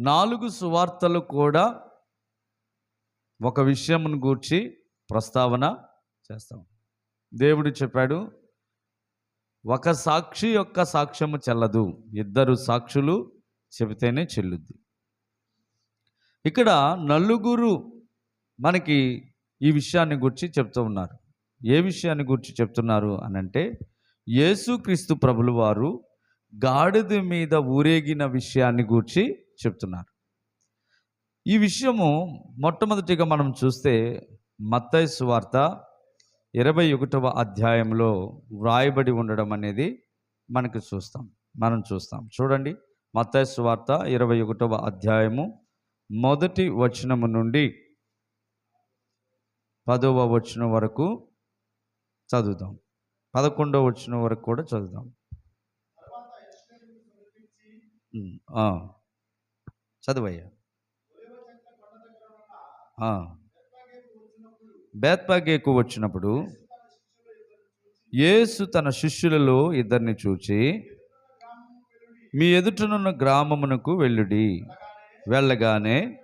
నాలుగు సువార్తలు కూడా ఒక విషయంను గూర్చి ప్రస్తావన చేస్తాం. దేవుడు చెప్పాడు ఒక సాక్షి యొక్క సాక్ష్యము చెల్లదు ఇద్దరు సాక్షులు చెబితేనే చెల్లుద్ది. ఇక్కడ నలుగురు మనకి ఈ విషయాన్ని గురించి చెప్తూ ఉన్నారు. ఏ విషయాన్ని గురించి చెప్తున్నారు అని అంటే యేసుక్రీస్తు ప్రభులు వారు గాడిద మీద ఊరేగిన విషయాన్ని గూర్చి చెప్తున్నారు. ఈ విషయము మొట్టమొదటిగా మనం చూస్తే మత్తయి సువార్త ఇరవై ఒకటవ అధ్యాయంలో వ్రాయబడి ఉండడం అనేది మనకి చూస్తాం. మనం చూస్తాం. చూడండి. మత్తయి సువార్త ఇరవై ఒకటవ అధ్యాయము మొదటి వచనము నుండి పదవ వచనం వరకు చదువుదాం. పదకొండవ వచనం వరకు కూడా చదువుదాం. చదువయ్యా. ఆ. బేత్పాగేకు వచ్చినప్పుడు యేసు తన శిష్యులలో ఇద్దరిని చూచి మీ ఎదుటనున్న గ్రామమునకు వెళ్ళుడి. వెళ్ళగానే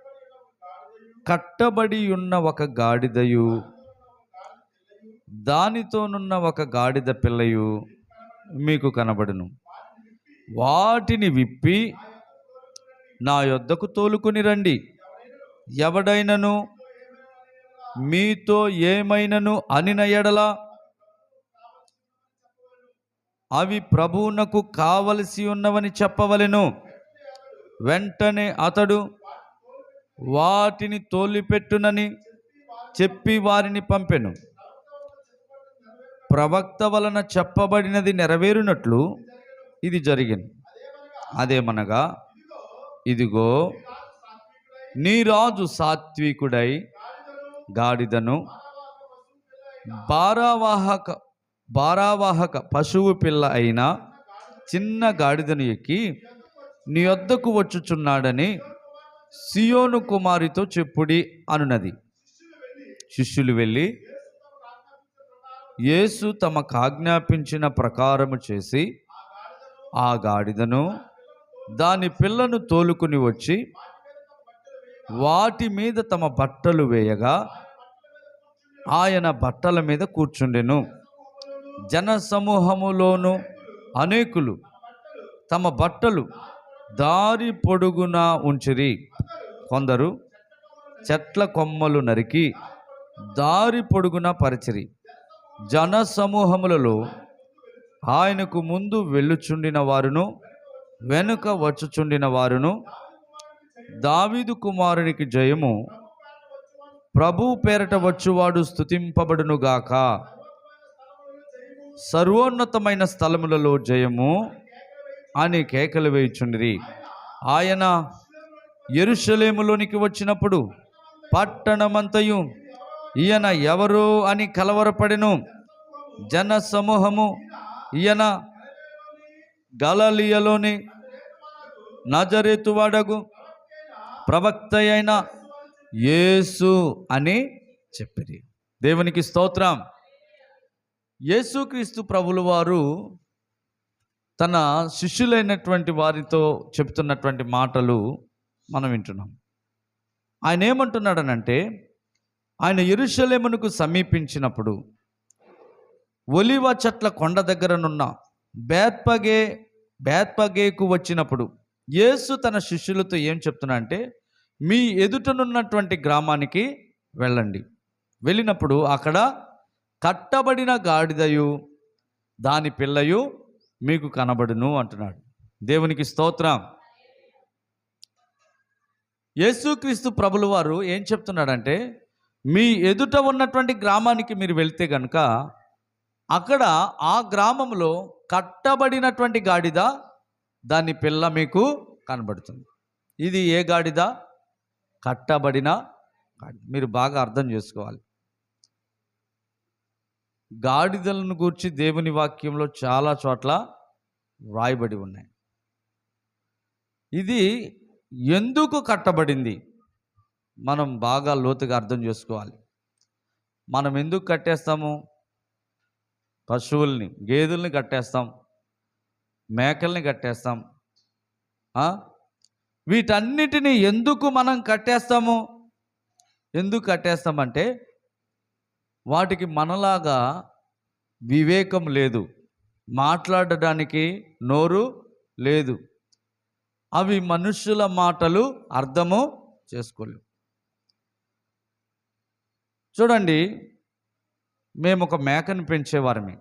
కట్టబడి ఉన్న ఒక గాడిదయు దానితోనున్న ఒక గాడిద పిల్లయు మీకు కనబడును. వాటిని విప్పి నా యొద్దకు తోలుకొని రండి. ఎవడైనను మీతో ఏమైనను అనిన ఎడల అవి ప్రభువునకు కావలసి ఉన్నవని చెప్పవలెను. వెంటనే అతడు వాటిని తోలిపెట్టునని చెప్పి వారిని పంపెను. ప్రవక్త వలన చెప్పబడినది నెరవేరునట్లు ఇది జరిగింది. అదేమనగా ఇదిగో నీ రాజు సాత్వికుడై గాడిదను భారావాహక భారావాహక పశువు పిల్ల అయిన చిన్న గాడిదను ఎక్కి నీ వద్దకు వచ్చుచున్నాడని సియోను కుమారితో చెప్పుడి అనునది. శిష్యులు వెళ్ళి యేసు తమకు ఆజ్ఞాపించిన ప్రకారము చేసి ఆ గాడిదను దాని పిల్లను తోలుకుని వచ్చి వాటి మీద తమ బట్టలు వేయగా ఆయన బట్టల మీద కూర్చుండెను. జన సమూహములోను అనేకులు తమ బట్టలు దారి పొడుగున ఉంచిరి. కొందరు చెట్ల కొమ్మలు నరికి దారి పొడుగున పరిచిరి. జన సమూహములలో ఆయనకు ముందు వెళ్ళుచుండిన వారును వెనుక వచ్చుచుండిన వారును దావీదు కుమారునికి జయము. ప్రభు పేరట వచ్చువాడు స్థుతింపబడునుగాక సర్వోన్నతమైన స్థలములలో జయము అని కేకలు వేయుచుండిరి. ఆయన ఎరుషలేములోనికి వచ్చినప్పుడు పట్టణమంతయు ఈయన ఎవరు అని కలవరపడెను. జన సమూహము ఈయన గలలియలోని నజరేతువాడగు ప్రవక్త అయిన యేసు అని చెప్పిరి. దేవునికి స్తోత్రం. యేసుక్రీస్తు ప్రభుల వారు తన శిష్యులైనటువంటి వారితో చెప్తున్నటువంటి మాటలు మనం వింటున్నాం. ఆయన ఏమంటున్నాడనంటే ఆయన ఎరుషలేమునకు సమీపించినప్పుడు ఒలివ చెట్ల కొండ దగ్గరనున్న బేత్పగే బేత్పగేకు వచ్చినప్పుడు యేసు తన శిష్యులతో ఏం చెప్తున్నా అంటే మీ ఎదుటనున్నటువంటి గ్రామానికి వెళ్ళండి. వెళ్ళినప్పుడు అక్కడ కట్టబడిన గాడిదయు దాని పిల్లయు మీకు కనబడును అంటున్నాడు. దేవునికి స్తోత్రం. యేసుక్రీస్తు ప్రభులు వారు ఏం చెప్తున్నాడంటే మీ ఎదుట ఉన్నటువంటి గ్రామానికి మీరు వెళ్తే కనుక అక్కడ ఆ గ్రామంలో కట్టబడినటువంటి గాడిద దాని పిల్ల మీకు కనబడుతుంది. ఇది ఏ గాడిద? కట్టబడిన గాడిద. మీరు బాగా అర్థం చేసుకోవాలి. గాడిదలను గూర్చి దేవుని వాక్యంలో చాలా చోట్ల వ్రాయబడి ఉన్నాయి. ఇది ఎందుకు కట్టబడింది? మనం బాగా లోతుగా అర్థం చేసుకోవాలి. మనం ఎందుకు కట్టేస్తాము? పశువుల్ని గేదెల్ని కట్టేస్తాం మేకల్ని కట్టేస్తాం వీటన్నిటినీ ఎందుకు మనం కట్టేస్తాము? ఎందుకు కట్టేస్తామంటే వాటికి మనలాగా వివేకం లేదు. మాట్లాడడానికి నోరు లేదు. అవి మనుషుల మాటలు అర్థము చేసుకోలేవు చూడండి మేము ఒక మేకను పెంచేవారమే.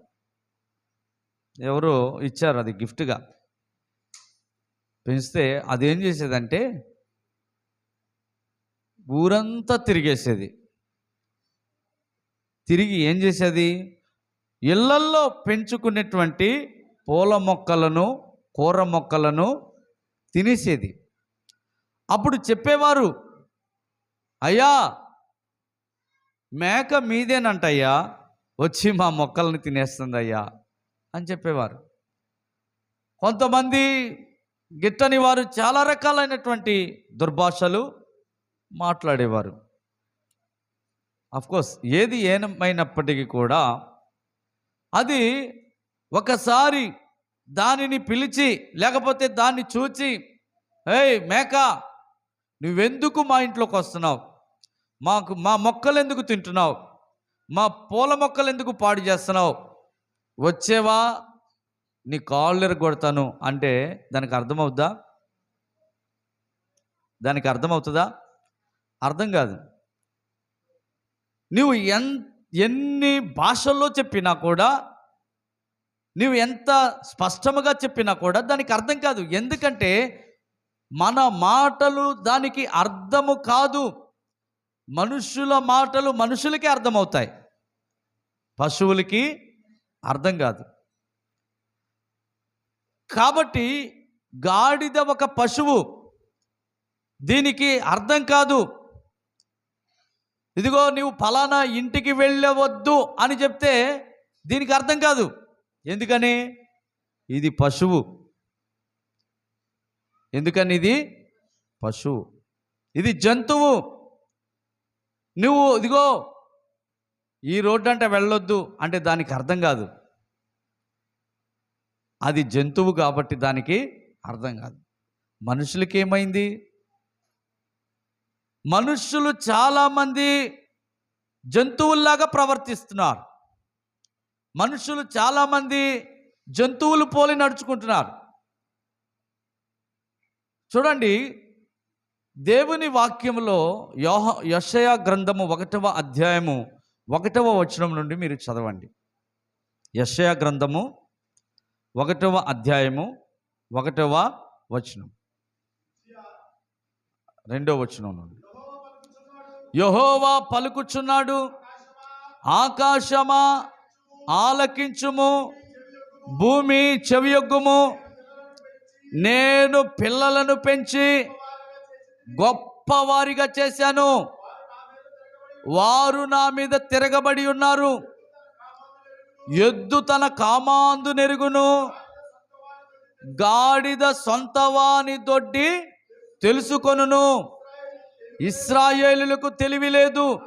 ఎవరు ఇచ్చారు అది గిఫ్ట్గా. పెంచితే అదేం చేసేదంటే ఊరంతా తిరిగేసేది. తిరిగి ఏం చేసేది? ఇళ్ళల్లో పెంచుకునేటువంటి పూల మొక్కలను కూర మొక్కలను తినేసేది. అప్పుడు చెప్పేవారు అయ్యా మేక మీదేనంటయ్యా వచ్చి మా మొక్కల్ని తినేస్తుంది అయ్యా అని చెప్పేవారు. కొంతమంది గిట్టని వారు చాలా రకాలైనటువంటి దుర్భాషలు మాట్లాడేవారు. కోర్స్ ఏది ఏమైనప్పటికీ కూడా అది ఒకసారి దానిని పిలిచి లేకపోతే దాన్ని చూచి ఏయ్ మేక నువ్వెందుకు మా ఇంట్లోకి వస్తున్నావు? మాకు మా మొక్కలు ఎందుకు తింటున్నావు? మా పూల మొక్కలు ఎందుకు పాడు చేస్తున్నావు? వచ్చేవా నీ కాళ్ళు కొడతాను అంటే దానికి అర్థమవుద్దా? దానికి అర్థమవుతుందా? అర్థం కాదు. నువ్వు ఎన్ ఎన్ని భాషల్లో చెప్పినా కూడా నువ్వు ఎంత స్పష్టముగా చెప్పినా కూడా దానికి అర్థం కాదు. ఎందుకంటే మన మాటలు దానికి అర్థము కాదు. మనుషుల మాటలు మనుషులకే అర్థమవుతాయి. పశువులకి అర్థం కాదు. కాబట్టి గాడిద ఒక పశువు. దీనికి అర్థం కాదు. ఇదిగో నీవు ఫలానా ఇంటికి వెళ్ళవద్దు అని చెప్తే దీనికి అర్థం కాదు. ఎందుకని? ఇది పశువు. ఎందుకని ఇది? పశువు. ఇది జంతువు. నువ్వు ఇదిగో ఈ రోడ్డు అంటే వెళ్ళొద్దు అంటే దానికి అర్థం కాదు. అది జంతువు కాబట్టి దానికి అర్థం కాదు. మనుషులకి ఏమైంది మనుషులు చాలామంది జంతువుల్లాగా ప్రవర్తిస్తున్నారు. మనుషులు చాలామంది జంతువులు పోలి నడుచుకుంటున్నారు. చూడండి దేవుని వాక్యంలో యోహ యషయ గ్రంథము ఒకటవ అధ్యాయము ఒకటవ వచనం నుండి మీరు చదవండి. యషయ గ్రంథము ఒకటవ అధ్యాయము ఒకటవ వచనం. రెండవ వచనం నుండి. యహోవా పలుకుచున్నాడు ఆకాశమా ఆలకించుము భూమి చెవియొగ్గుము నేను పిల్లలను పెంచి గొప్పవారిగా చేశాను. వారు నా మీద తిరగబడి ఉన్నారు. ఎద్దు తన కామాందు నెరుగును. గాడిద సొంతవాని దొడ్డి తెలుసుకొనును. ఇస్రాయేలులకు తెలివి లేదు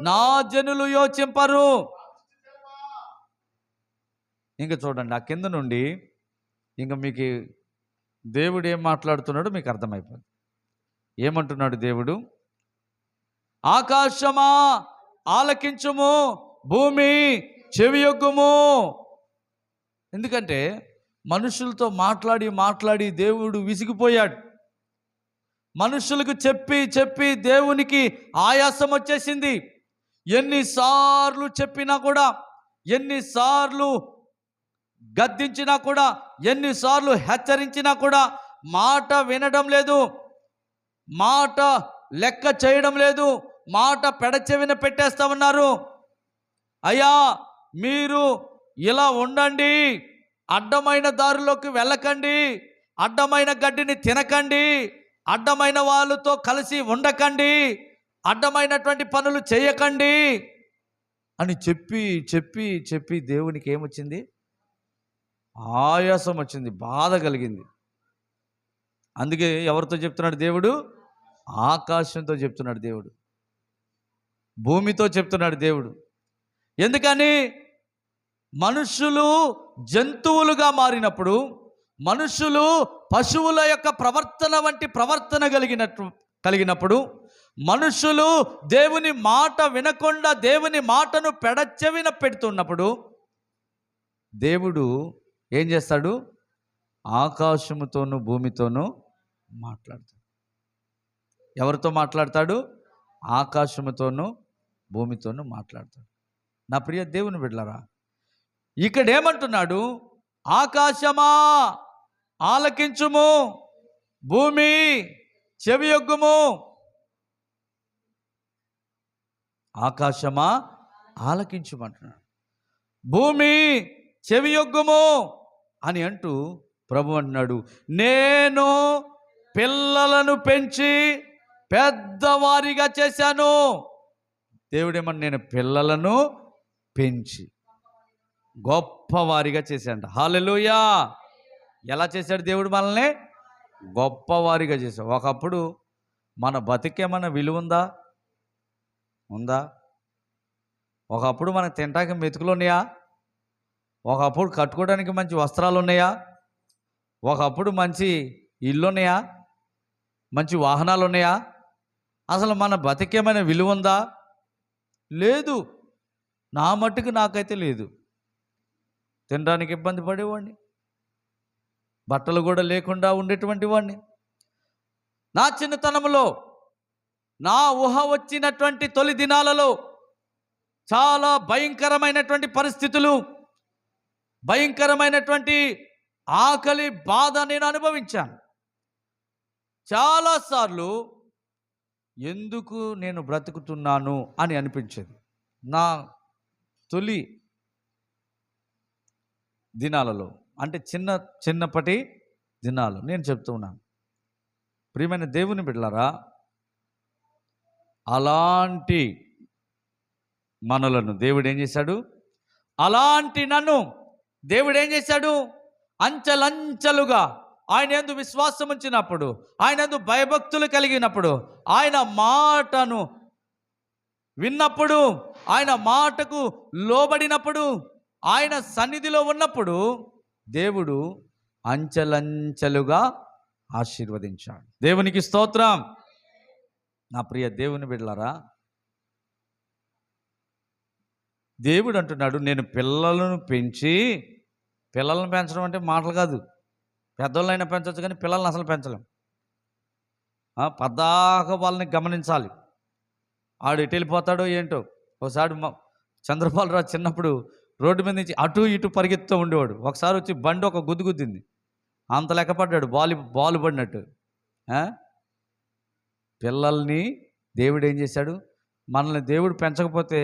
నా జనులు యోచింపరు. ఇంకా చూడండి ఆ కింద నుండి ఇంకా మీకు దేవుడు ఏం మాట్లాడుతున్నాడో మీకు అర్థమైపోయింది. ఏమంటున్నాడు దేవుడు? ఆకాశమా ఆలకించము భూమి చెవియొగ్గుము. ఎందుకంటే మనుషులతో మాట్లాడి మాట్లాడి దేవుడు విసిగిపోయాడు. మనుషులకు చెప్పి చెప్పి దేవునికి ఆయాసం వచ్చేసింది. ఎన్నిసార్లు చెప్పినా కూడా ఎన్నిసార్లు గద్దించినా కూడా ఎన్నిసార్లు హెచ్చరించినా కూడా మాట వినడం లేదు. మాట లెక్క చేయడం లేదు. మాట పెడచెవిన పెట్టేస్తా ఉన్నారు. అయ్యా మీరు ఇలా ఉండండి. అడ్డమైన దారిలోకి వెళ్ళకండి. అడ్డమైన గడ్డిని తినకండి. అడ్డమైన వాళ్ళతో కలిసి ఉండకండి. అడ్డమైనటువంటి పనులు చేయకండి. అని చెప్పి చెప్పి చెప్పి దేవునికి ఏమొచ్చింది? ఆయాసం వచ్చింది బాధ కలిగింది. అందుకే ఎవరితో చెప్తున్నాడు దేవుడు? ఆకాశంతో చెప్తున్నాడు దేవుడు. భూమితో చెప్తున్నాడు దేవుడు. ఎందుకని? మనుషులు జంతువులుగా మారినప్పుడు మనుషులు పశువుల యొక్క ప్రవర్తన వంటి ప్రవర్తన కలిగినట్టు కలిగినప్పుడు మనుషులు దేవుని మాట వినకుండా దేవుని మాటను పెడచెవిన పెడుతున్నప్పుడు దేవుడు ఏం చేస్తాడు? ఆకాశముతోనూ భూమితోనూ మాట్లాడుతాడు. ఎవరితో మాట్లాడతాడు? ఆకాశముతోనూ భూమితోనూ మాట్లాడతాడు. నా ప్రియ దేవుని బిడ్డలరా ఇక్కడ ఏమంటున్నాడు ఆకాశమా ఆలకించుము భూమి చెవియొగ్గుము. ఆకాశమా ఆలకించుమంటున్నాడు. భూమి చెవియొగ్గుము అని అంటూ ప్రభు అంటున్నాడు నేను పిల్లలను పెంచి పెద్దవారిగా చేశాను. దేవుడేమని నేను పిల్లలను పెంచి గొప్పవారిగా చేశాడు హాలెలుయా ఎలా చేశాడు దేవుడు మనల్ని? గొప్పవారిగా చేశాడు. ఒకప్పుడు మన బతికేమన్నా విలువ ఉందా? ఉందా? ఒకప్పుడు మనకు తింటానికి మెతుకులు ఉన్నాయా? ఒకప్పుడు కట్టుకోవడానికి మంచి వస్త్రాలు ఉన్నాయా? ఒకప్పుడు మంచి ఇల్లు ఉన్నాయా? మంచి వాహనాలు ఉన్నాయా? అసలు మన బతికేమైనా విలువ ఉందా లేదు. నా మట్టుకు నాకైతే లేదు. తినడానికి ఇబ్బంది పడేవాడిని బట్టలు కూడా లేకుండా ఉండేటువంటి వాడిని నా చిన్నతనంలో నా ఊహ వచ్చినటువంటి తొలి దినాలలో చాలా భయంకరమైనటువంటి పరిస్థితులు భయంకరమైనటువంటి ఆకలి బాధ నేను అనుభవించాను. చాలాసార్లు ఎందుకు నేను బ్రతుకుతున్నాను అని అనిపించేది. నా తొలి దినాలలో అంటే చిన్న చిన్నప్పటి దినాలు నేను చెప్తూ ఉన్నాను. ప్రియమైన దేవుని బిడ్డలారా అలాంటి మనలను దేవుడు ఏం చేశాడు? అలాంటి నన్ను దేవుడు ఏం చేశాడు? అంచలంచలుగా ఆయన ఎందు విశ్వాసం ఉంచినప్పుడు ఆయన ఎందు భయభక్తులు కలిగినప్పుడు ఆయన మాటను విన్నప్పుడు ఆయన మాటకు లోబడినప్పుడు ఆయన సన్నిధిలో ఉన్నప్పుడు దేవుడు అంచెలంచెలుగా ఆశీర్వదించాడు. దేవునికి స్తోత్రం. నా ప్రియ దేవుని బిడ్డలారా దేవుడు అంటున్నాడు నేను పిల్లలను పెంచి పిల్లలను పెంచడం అంటే మాటలు కాదు. పెద్దోళ్ళైనా పెంచవచ్చు కానీ పిల్లల్ని అసలు పెంచలేం. పద్దాక వాళ్ళని గమనించాలి. ఆడు ఎటు వెళ్ళిపోతాడో ఏంటో. ఒకసారి మా చంద్రబాబు రావు చిన్నప్పుడు రోడ్డు మీద నుంచి అటు ఇటు పరిగెత్తుతూ ఉండేవాడు. ఒకసారి వచ్చి బండి ఒక గుద్దు గుద్దింది. అంత లెక్కపడ్డాడు బాలు బాలు పడినట్టు. పిల్లల్ని దేవుడు ఏం చేశాడు? మనల్ని దేవుడు పెంచకపోతే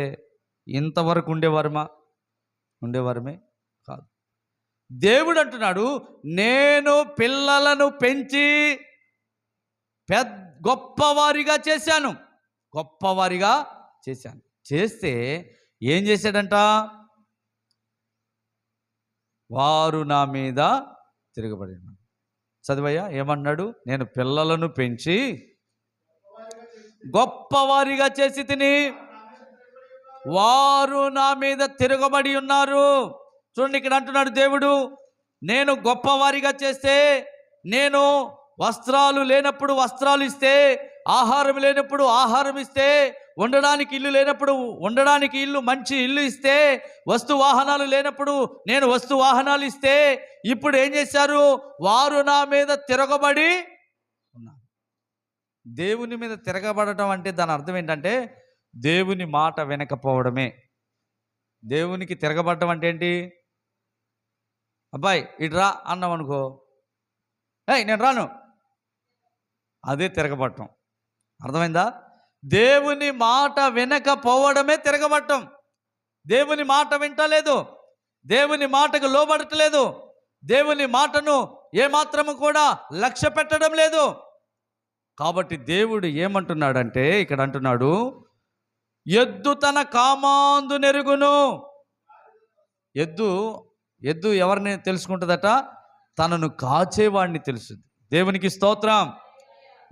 ఇంతవరకు ఉండేవారమా? ఉండేవారమే. దేవుడు అంటున్నాడు నేను పిల్లలను పెంచి పెద్ద గొప్పవారిగా చేశాను. గొప్పవారిగా చేశాను. చేస్తే ఏం చేశాడంట? వారు నా మీద తిరగబడి చదివయ్యా ఏమన్నాడు? నేను పిల్లలను పెంచి గొప్పవారిగా చేసి తిని వారు నా మీద తిరగబడి ఉన్నారు. చూడండి ఇక్కడ అంటున్నాడు దేవుడు నేను గొప్పవారిగా చేస్తే నేను వస్త్రాలు లేనప్పుడు వస్త్రాలు ఇస్తే ఆహారం లేనప్పుడు ఆహారం ఇస్తే ఉండడానికి ఇల్లు లేనప్పుడు ఉండడానికి ఇల్లు మంచి ఇల్లు ఇస్తే వస్తు వాహనాలు లేనప్పుడు నేను వస్తు వాహనాలు ఇస్తే ఇప్పుడు ఏం చేశారు? వారు నా మీద తిరగబడి ఉన్నారు. దేవుని మీద తిరగబడటం అంటే దాని అర్థం ఏంటంటే దేవుని మాట వినకపోవడమే. దేవునికి తిరగబడటం అంటే ఏంటి? అబ్బాయి ఇటు రా అన్నాం అనుకో ఏయ్ నేను రాను. అదే తిరగబట్టం. అర్థమైందా? దేవుని మాట వినకపోవడమే తిరగబట్టం. దేవుని మాట వింటలేదు దేవుని మాటకు లోబడటలేదు దేవుని మాటను ఏమాత్రము కూడా లక్ష్య పెట్టడం లేదు. కాబట్టి దేవుడు ఏమంటున్నాడంటే ఇక్కడ అంటున్నాడు ఎద్దు తన కామాందు నెరుగును. ఎద్దు ఎద్దు ఎవరిని తెలుసుకుంటుందట? తనను కాచేవాడిని తెలుస్తుంది దేవునికి స్తోత్రం.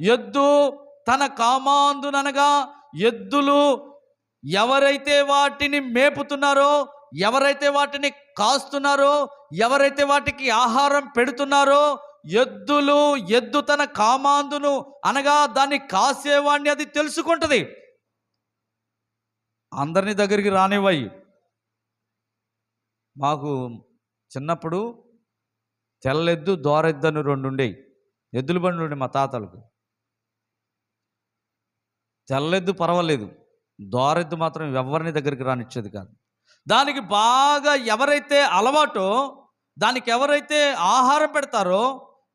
ఎద్దు తన కామాందుననగా ఎద్దులు ఎవరైతే వాటిని మేపుతున్నారో ఎవరైతే వాటిని కాస్తున్నారో ఎవరైతే వాటికి ఆహారం పెడుతున్నారో ఎద్దులు ఎద్దు తన కామాందును అనగా దాన్ని కాసేవాడిని అది తెలుసుకుంటది. అందరిని దగ్గరికి రానివ్వయి. మాకు చిన్నప్పుడు తెల్లెద్దు దోరెద్దు అని రెండు ఉండేవి ఎద్దుల బండ్లు ఉండే మా తాతలకు. తెల్లెద్దు పర్వాలేదు. దోరెద్దు మాత్రం ఎవరిని దగ్గరికి రానిచ్చేది కాదు. దానికి బాగా ఎవరైతే అలవాటో దానికి ఎవరైతే ఆహారం పెడతారో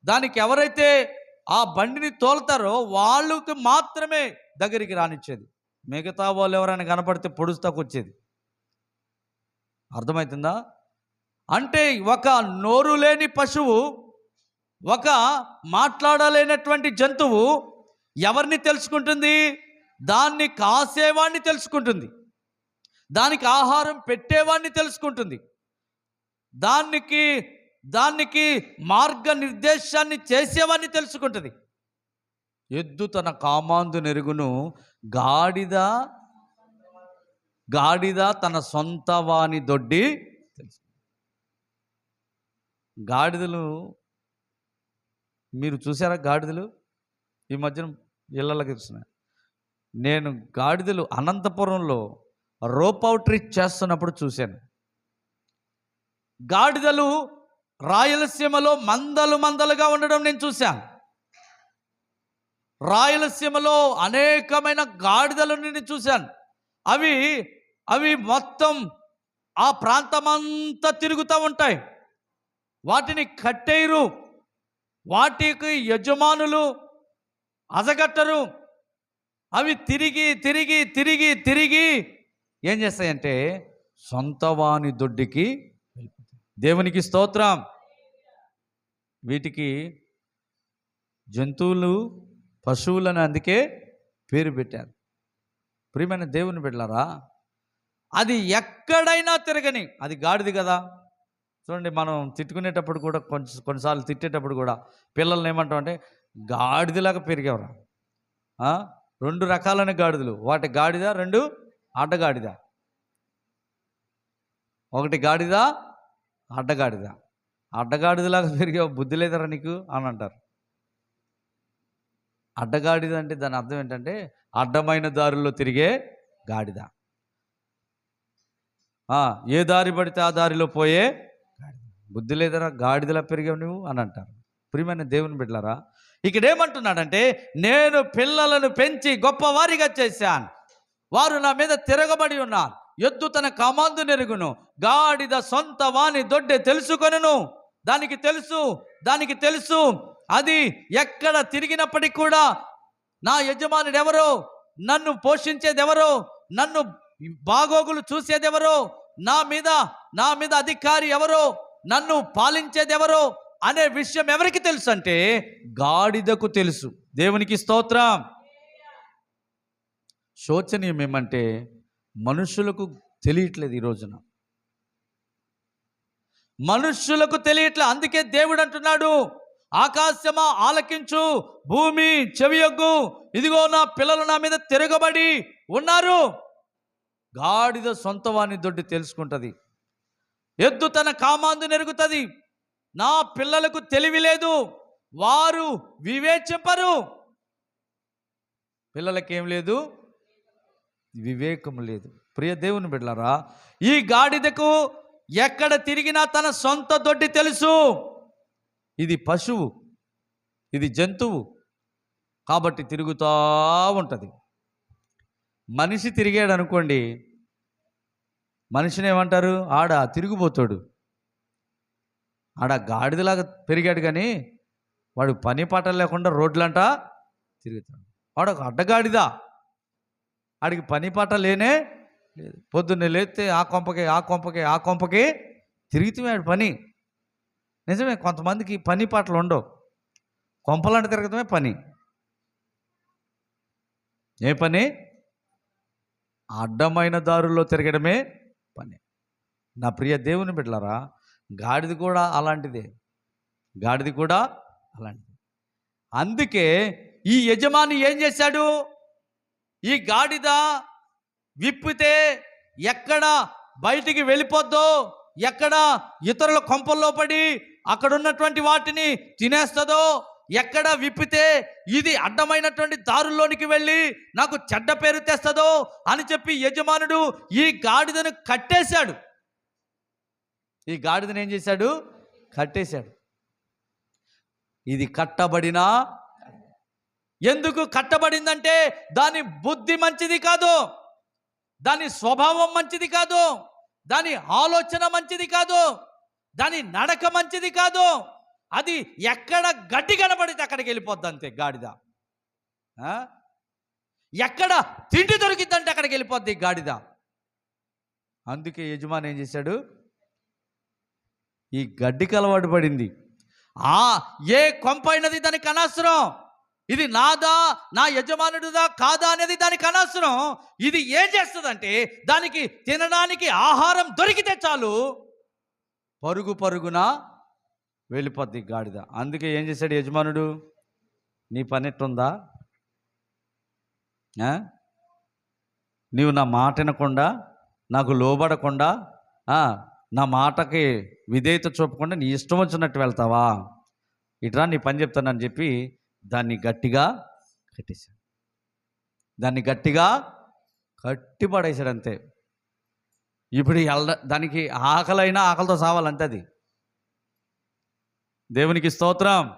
దానికి ఎవరైతే ఆ బండిని తోలుతారో వాళ్ళకి మాత్రమే దగ్గరికి రానిచ్చేది. మిగతా వాళ్ళు ఎవరైనా కనపడితే పొడుస్తాకొచ్చేది. అర్థమవుతుందా అంటే ఒక నోరు లేని పశువు ఒక మాట్లాడలేనటువంటి జంతువు ఎవరిని తెలుసుకుంటుంది? దాన్ని కాసేవాడిని తెలుసుకుంటుంది. దానికి ఆహారం పెట్టేవాడిని తెలుసుకుంటుంది. దానికి దానికి మార్గ నిర్దేశాన్ని చేసేవాడిని తెలుసుకుంటుంది. ఎద్దు తన కామాందు నెరుగును గాడిద గాడిద తన సొంత వాని దొడ్డి గాడిదలు మీరు చూసారా గాడిదలు? ఈ మధ్యన ఇళ్ళకి వస్తున్నాయి నేను గాడిదలు అనంతపురంలో రోప్ అవుట్రీచ్ చేస్తున్నప్పుడు చూశాను. గాడిదలు రాయలసీమలో మందలు మందలుగా ఉండడం నేను చూశాను. రాయలసీమలో అనేకమైన గాడిదలు నేను చూశాను. అవి అవి మొత్తం ఆ ప్రాంతమంతా తిరుగుతూ ఉంటాయి. వాటిని కట్టేయరు. వాటికి యజమానులు అజగట్టరు. అవి తిరిగి తిరిగి తిరిగి తిరిగి ఏం చేస్తాయంటే సొంత వాని దొడ్డికి దేవునికి స్తోత్రం. వీటికి జంతువులు పశువులను అందుకే పేరు పెట్టారు. ప్రియమైన దేవుని బిడ్డలారా అది ఎక్కడైనా తిరగని అది గాడిది కదా. చూడండి మనం తిట్టుకునేటప్పుడు కూడా కొంచెం కొన్నిసార్లు తిట్టేటప్పుడు కూడా పిల్లల్ని ఏమంటాం అంటే గాడిదలాగా పెరిగేవరా. రెండు రకాలైన గాడిదలు. వాటి గాడిద రెండు అడ్డగాడిద ఒకటి గాడిద అడ్డగాడిద అడ్డగాడిదలాగా పెరిగే బుద్ధి లేదరా నీకు అని అంటారు. అడ్డగాడిద అంటే దాని అర్థం ఏంటంటే అడ్డమైన దారుల్లో తిరిగే గాడిద. ఏ దారి పడితే ఆ దారిలో పోయే బుద్ధి లేదరా గాడిదలా పెరిగావు నువ్వు అని అంటారు. ప్రియమైన దేవుని బిడ్డలారా ఇక్కడ ఏమంటున్నాడంటే నేను పిల్లలను పెంచి గొప్పవారిగా చేశాను. వారు నా మీద తిరగబడి ఉన్నారు. ఎద్దు తన కమాందు నెరుగును గాడిద సొంత వాని దొడ్డె తెలుసుకొనును. దానికి తెలుసు దానికి తెలుసు. అది ఎక్కడ తిరిగినప్పటికీ కూడా నా యజమానుడు ఎవరో నన్ను పోషించేదెవరో నన్ను బాగోగులు చూసేది ఎవరో నా మీద నా మీద అధికారి ఎవరో నన్ను పాలించేది అనే విషయం ఎవరికి తెలుసు అంటే గాడిదకు తెలుసు. దేవునికి స్తోత్రం. శోచనీయం ఏమంటే మనుషులకు తెలియట్లేదు ఈ రోజున. మనుష్యులకు తెలియట్లే అందుకే దేవుడు అంటున్నాడు ఆకాశమా ఆలకించు భూమి చెవియొగ్గు ఇదిగో నా పిల్లలు నా మీద తిరగబడి ఉన్నారు. గాడిద సొంత వాణి దొడ్డి తెలుసుకుంటది. ఎద్దు తన కామాందు నెరుగుతుంది. నా పిల్లలకు తెలివి లేదు. వారు వివేచింపరు. పిల్లలకేం లేదు? వివేకం లేదు. ప్రియ దేవుని బిడ్డలారా ఈ గాడిదకు ఎక్కడ తిరిగినా తన సొంత దొడ్డి తెలుసు. ఇది పశువు ఇది జంతువు కాబట్టి తిరుగుతూ ఉంటుంది. మనిషి తిరిగాడు అనుకోండి మనిషిని ఏమంటారు? ఆడ తిరిగిపోతాడు. ఆడ గాడిదలాగా పెరిగాడు కానీ వాడు పని పాట లేకుండా రోడ్లంట తిరుగుతాడు. వాడు ఒక అడ్డగాడిదా. ఆడికి పని పాట లేనే లేదు. పొద్దున్నే లేస్తే ఆ కొంపకి ఆ కొంపకి ఆ కొంపకి తిరుగుతున్నాడు పని. నిజమే కొంతమందికి పని పాటలు ఉండవు. కొంపలాంటి తిరగటమే పని. ఏ పని? అడ్డమైన దారుల్లో తిరగడమే పని. నా ప్రియ దేవుని బిడ్డలారా గాడిది కూడా అలాంటిదే. గాడిది కూడా అలాంటిది. అందుకే ఈ యజమాని ఏం చేశాడు? ఈ గాడిద విప్పితే ఎక్కడ బయటికి వెళ్ళిపోద్దో ఎక్కడ ఇతరుల కొంపల్లో పడి అక్కడ ఉన్నటువంటి వాటిని తినేస్తుందో ఎక్కడ విప్పితే ఇది అడ్డమైనటువంటి దారుల్లోనికి వెళ్ళి నాకు చెడ్డ పేరు తెస్తుందో అని చెప్పి యజమానుడు ఈ గాడిదను కట్టేశాడు. ఈ గాడిదను ఏం చేశాడు? కట్టేశాడు. ఇది కట్టబడిన? ఎందుకు కట్టబడిందంటే దాని బుద్ధి మంచిది కాదు. దాని స్వభావం మంచిది కాదు. దాని ఆలోచన మంచిది కాదు. దాని నడక మంచిది కాదు. అది ఎక్కడ గడ్డి కనబడితే అక్కడికి వెళ్ళిపోద్ది అంతే గాడిద. ఆ? ఎక్కడ తిండి దొరికిద్దంటే అక్కడికి వెళ్ళిపోద్ది గాడిద. అందుకే యజమాని ఏం చేశాడు? ఈ గడ్డికి అలవాటు పడింది. ఆ ఏ కొంపైనది దానికి అనవసరం ఇది నాదా నా యజమానుడిదా కాదా అనేది దానికి అనవసరం ఇది ఏం చేస్తుందంటే దానికి తినడానికి ఆహారం దొరికితే చాలు. పరుగు పరుగున వెళ్ళిపోద్ది గాడిద. అందుకే ఏం చేశాడు యజమానుడు? నీ పని ఎట్టుందా నీవు నా మాట వినకుండా నాకు లోబడకుండా నా మాటకి విధేయత చూపకుండా నీ ఇష్టం వచ్చినట్టు వెళ్తావా? ఇట్రా నీ పని చెప్తానని చెప్పి దాన్ని గట్టిగా కట్టేశాడు. దాన్ని గట్టిగా కట్టి పడేశాడు అంతే. ఇప్పుడు ఎల్ల దానికి ఆకలైనా ఆకలితో సావాలంతే అది. దేవునికి స్తోత్రం.